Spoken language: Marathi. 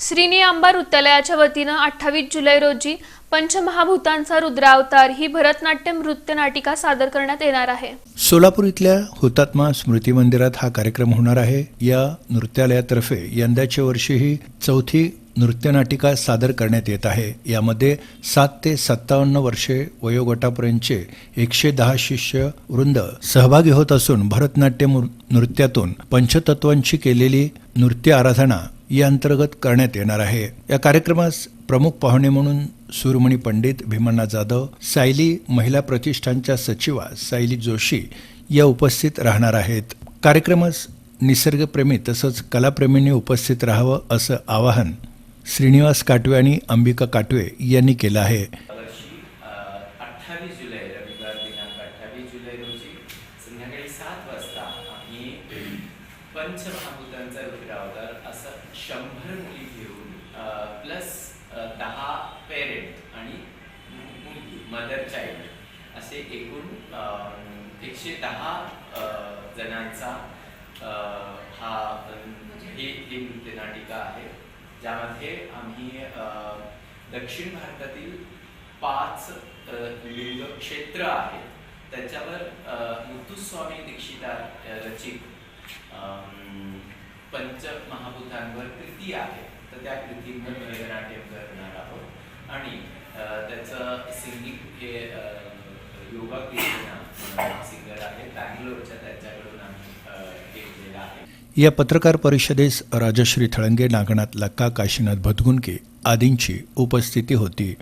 श्रीनी आंबा नृत्यालयाच्या वतीनं अठ्ठावीस जुलै रोजी पंचमहाभूतांचा रुद्रावतार ही भरतनाट्यम नृत्य नाटिका सादर करण्यात येणार आहे. सोलापूर इथल्या हुतात्मा स्मृती मंदिरात हा कार्यक्रम होणार आहे. या नृत्यालयातर्फे यंदाच्या वर्षीही चौथी चौथी नृत्यनाटिका सादर करण्यात येत आहे. यामध्ये सात ते सत्तावन्न वर्षे वयोगटापर्यंतचे एकशे दहा शिष्य वृंद सहभागी होत असून भरतनाट्यम नृत्यातून पंचतत्वांची केलेली नृत्य आराधना या अंतर्गत करण्यात येणार आहे. या कार्यक्रमास प्रमुख पाहुणे म्हणून सुरमणी पंडित भीमण्णा जाधव सायली महिला प्रतिष्ठानच्या सचिवा सायली जोशी या उपस्थित राहणार आहेत. कार्यक्रमास निसर्गप्रेमी तसंच कलाप्रेमींनी उपस्थित राहावं असं आवाहन श्रीनिवास काटवे आणि अंबिका काटवे यांनी केलं आहे. अठ्ठावीस जुलै रविवार दिनांक अठ्ठावीस जुलै रोजी संध्याकाळी सात वाजता पंचमहाभूतांचा रुद्रावतार असं शंभर मुली घेऊन प्लस दहा पेरेंट आणि मुलगी मदर चाइल्ड असे एकूण एकशे दहा जणांचा हा ही ही नृत्यनाटिका आहे. ज्यामध्ये आम्ही दक्षिण भारतातील पाच लिंग क्षेत्र आहेत. त्याच्यावर अ, मुत्तुस्वामी दीक्षितार रचित अम, पंचमहाभूतांवर कृती आहे. तर त्या कृतींवर भरतनाट्यम करणार आहोत. आणि त्याचं सिंगिंग हे योगा कृष्णा सिंगर आहे. बँगलोरच्या त्याच्याकडून आम्ही घेतलेला आहे. या पत्रकार परिषदेस राजश्री थळंगे नागनाथ लक्का काशीनाथ भदगुंके आदींची उपस्थिती होती.